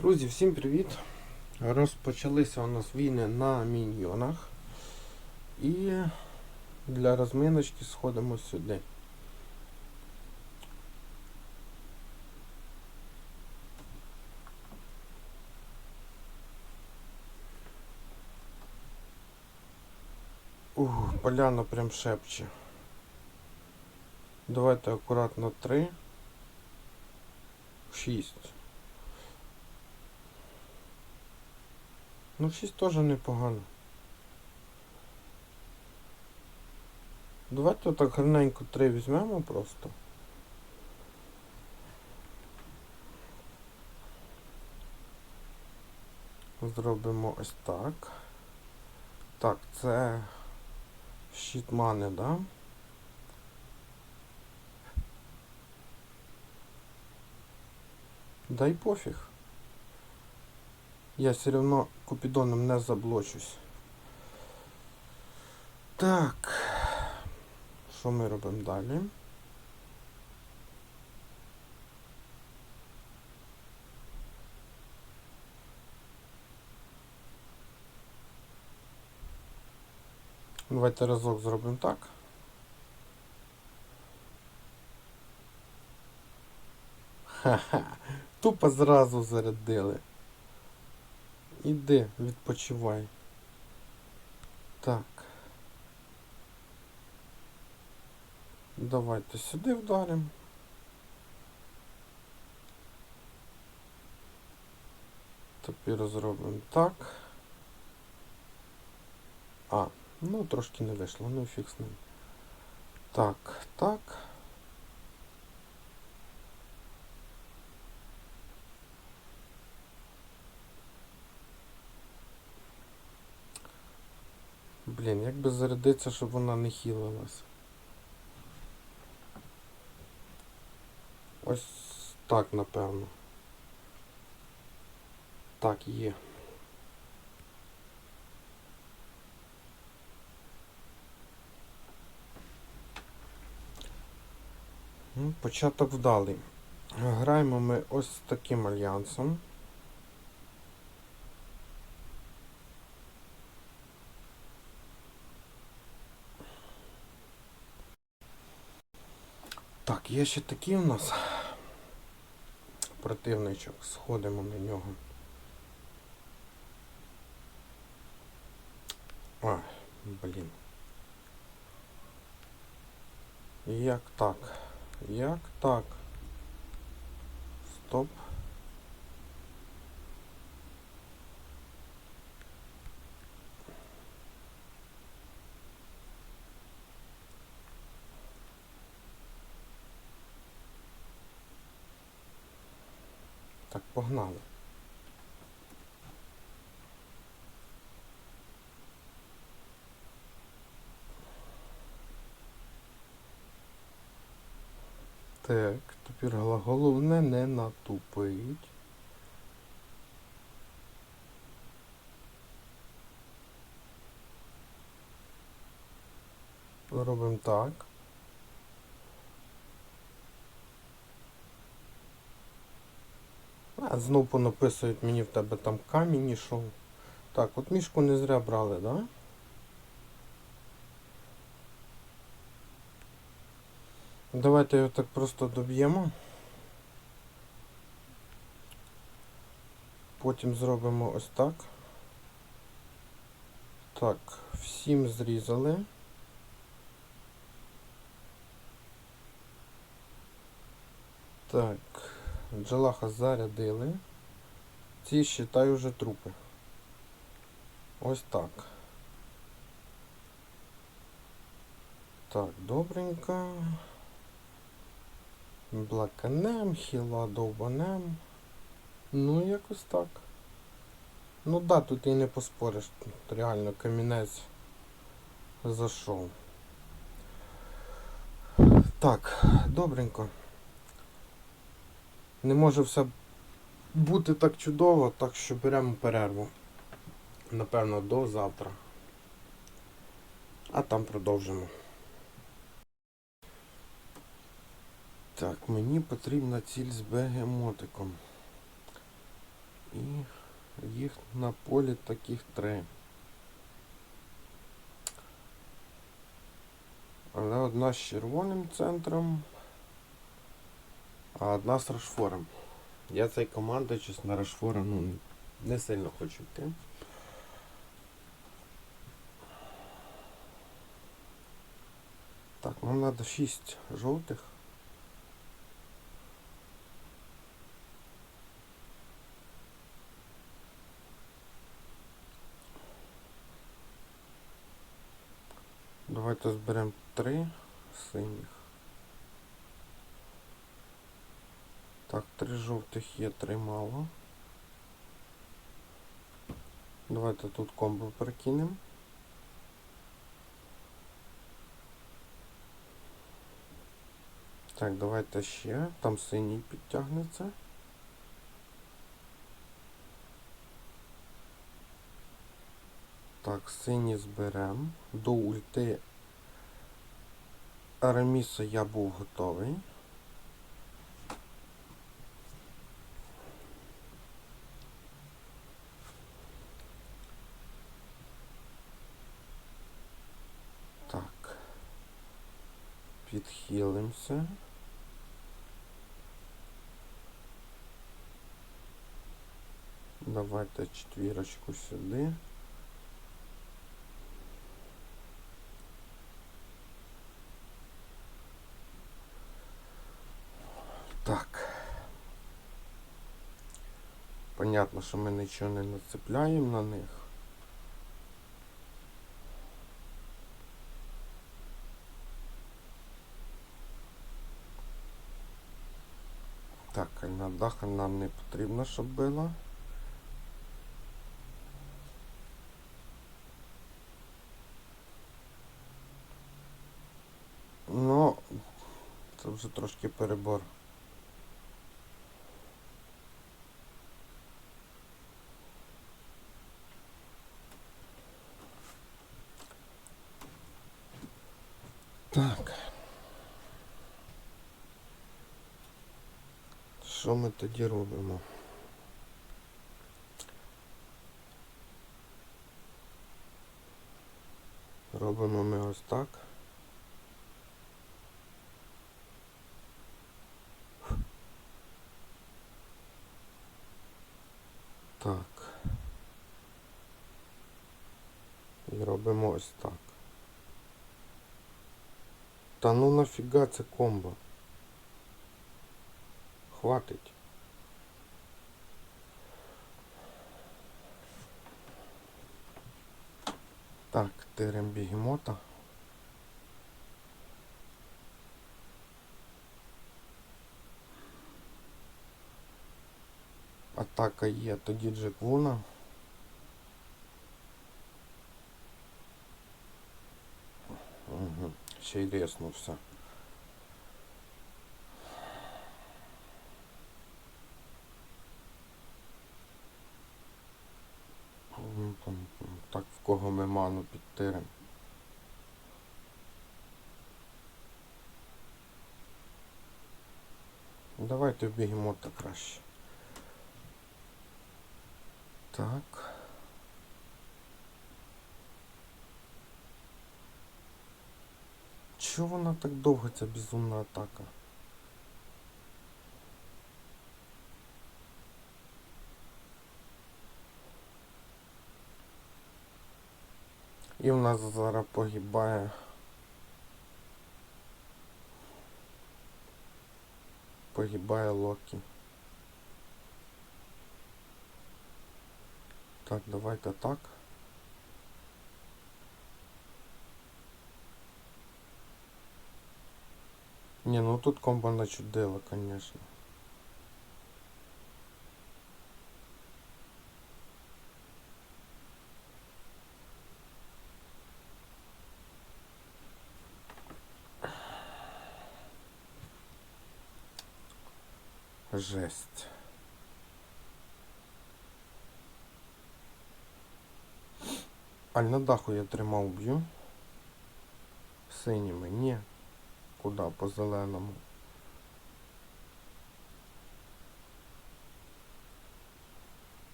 Друзі, всім привіт! Розпочалися у нас війни на міньйонах. І для розминочки сходимо сюди. Ух, поляна прям шепче. Давайте акуратно 3. 6. Ну, 6 теж непогано. Давайте отак гарненько 3 візьмемо просто. Зробимо ось так. Так, це щитмани, да? Дай пофіг. Я все равно купідоном не заблочусь. Так. Що ми робимо далі? Давайте разок зробимо так. Ха-ха. Тупо зразу зарядили. Іди, відпочивай. Так. Давайте сюди вдаримо. Тепер зробимо так. А, ну трошки не вийшло, ну з ним. Так, так. Блін, як би зарядитися, щоб вона не хілилась. Ось так, напевно. Так, є. Початок вдалий. Граємо ми ось таким альянсом. Так, є ще такий у нас противничок. Сходимо на нього. А, блін. Як так? Як так? Стоп. Так, погнали. Так, тепер головне не натупить. Робимо так. А, знов понаписують мені в тебе там камінь ішов. Так, от мішку не зря брали, да? Давайте його так просто доб'ємо. Потім зробимо ось так. Так, всім зрізали. Так, джалаха зарядили. Ці считай уже трупи. Ось так. Так, добренько. Блаканем, хіла довбанем. Ну, якось так. Ну да, тут і не поспориш. Тут реально камінець зайшов. Так, добренько. Не може все бути так чудово, так що беремо перерву. Напевно, до завтра. А там продовжимо. Так, мені потрібна ціль з бегемотиком. І їх на полі таких три. Але одна з червоним центром, а одна з Рашфором. Я цей командуючись на Рашфора ну, не сильно хочу йти. Так, нам треба 6 жовтих. Давайте зберемо 3 синіх. Так, три жовтих є, три мало. Давайте тут комбо перекинемо. Так, давайте ще. Там синій підтягнеться. Так, синій зберемо. До ульти Араміса я був готовий. Так. Підхилимося. Давайте четвірочку сюди. Так. Понятно, що ми нічого не нацепляємо на них. Так, даха нам не потрібно, щоб було. Ну, це вже трошки перебор. Так. Що ми тоді робимо? Робимо ми ось так. Так. І робимо ось так. Та ну нафіга це комбо? Хватить. Так, терем бігемота. Атака є, тоді Джеквуна. Угу. Ще й резнувся. Так, в кого ми ману підтирим. Давайте в бігемота краще. Так. Чого вона так довго ця безумна атака? І в нас зараз погибає. Погибає Локі. Так, давайте так. Не, ну тут комбо начудило, конечно. Жесть. Аль на даху я тримав б'ю. Синіми, ні. Куди? По зеленому.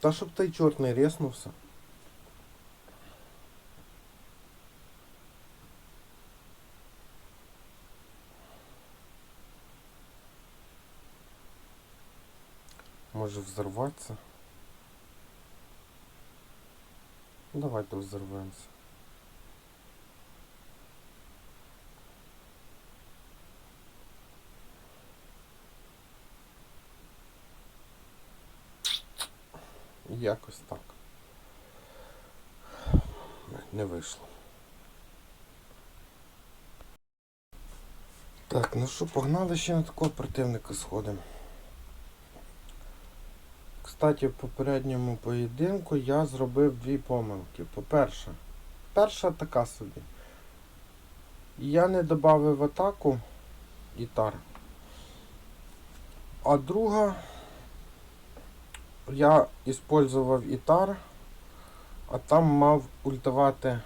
Та щоб той чорт не. Може взорваться? Давайте взорвемся. Якось так. Не вийшло. Так, ну що, погнали ще на такого противника сходимо. Кстати, в попередньому поєдинку я зробив дві помилки. По-перше, перша така собі. Я не додав в атаку гітар. А друга я использував ітар, а там мав ультувати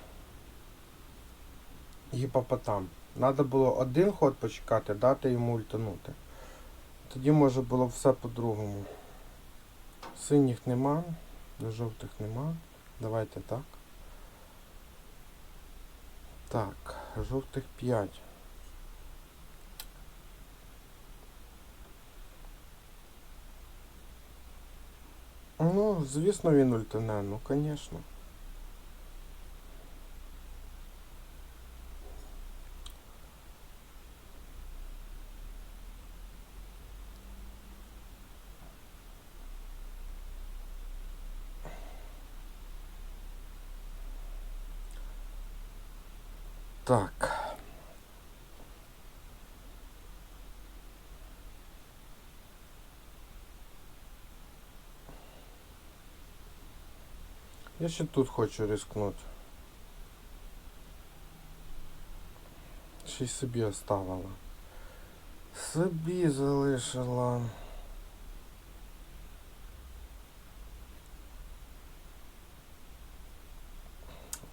гіпопотам. Надо було один ход почекати, дати йому ультанути. Тоді може було все по-другому. Синіх нема, жовтих нема. Давайте так. Так, жовтих 5. Ну, звісно, він ультане, ну, звісно. Так. Я ще тут хочу рискнути. Ще й собі оставила. Собі залишила.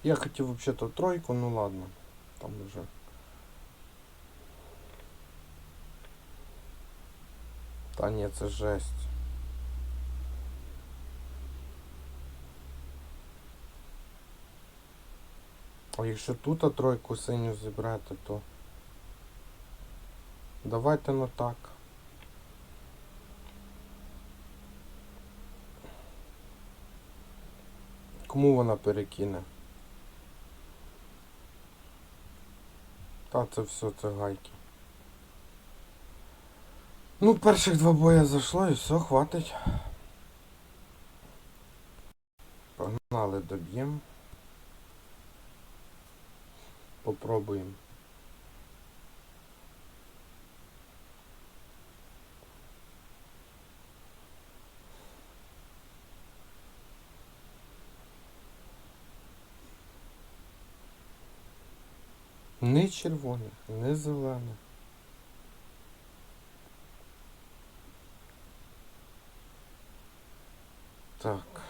Я хотів взагалі-то тройку, ну ладно. Там вже. Та ні, це жесть. А якщо тут тройку синю зібрати, то давайте ну так. Кому вона перекине? Та це все, це гайки. Ну, перших два боя зайшло і все, хватить. Погнали, доб'ємо. Попробуємо. Не червоних, не зелених. Так.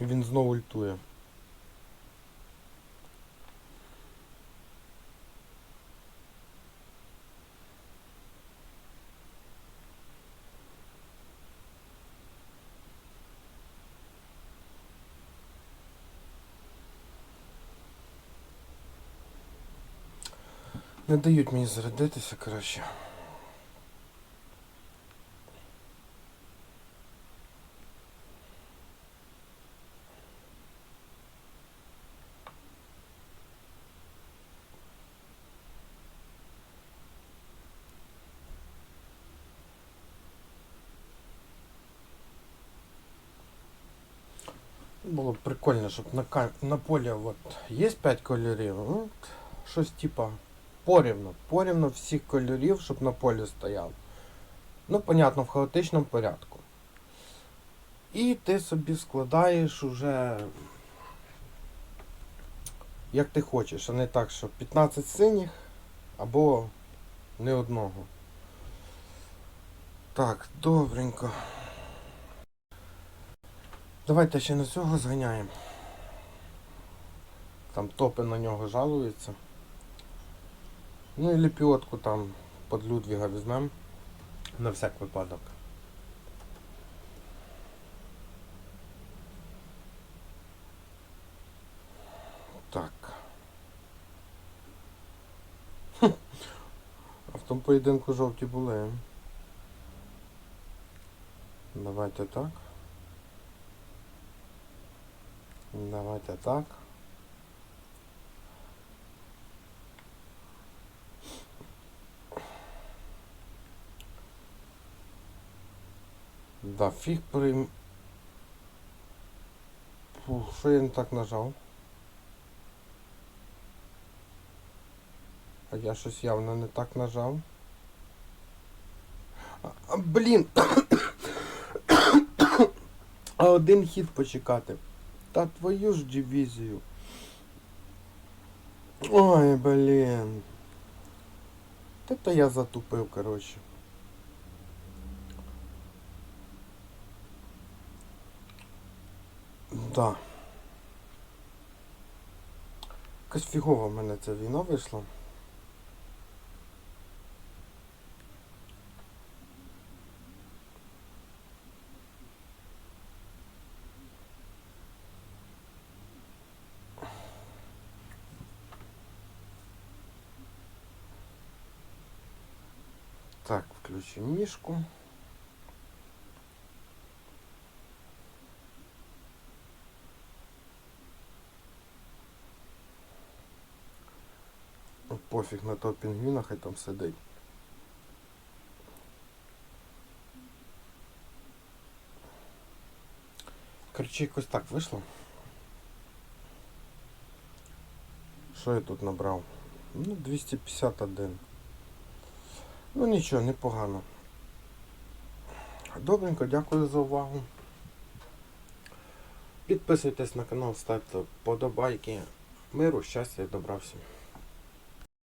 Він знову ультує. Не дають мені зарядитися, коротше. Було б прикольно, щоб на, ка- на полі от, є 5 кольорів, ну, щось типа порівно, порівно всіх кольорів, щоб на полі стояв. Ну, понятно, в хаотичному порядку. І ти собі складаєш уже як ти хочеш, а не так, що 15 синіх або не одного. Так, добренько. Давайте ще на цього зганяємо. Там топи на нього жалуються. Ну і лепіотку там під Людвіга візьмемо. На всяк випадок. Так. А в тому поєдинку жовті були. Давайте так. Давайте так. Да, фіг прийм... Фух, що я не так нажав? А я щось явно не так нажав. А, а, блін! а один хід почекати. Та твою ж дивізію. Ой, блін. Та то я затупив, коротше. Да. Якась фігова в мене ця війна вийшла. Так, включимо мішку. Пофіг на того пінгвіна, хай там сидить. Короче, якось так вийшло. Що я тут набрав? Ну, 251. Ну нічого, непогано. Добренько, дякую за увагу. Підписуйтесь на канал, ставте подобайки. Миру, щастя і добра всім.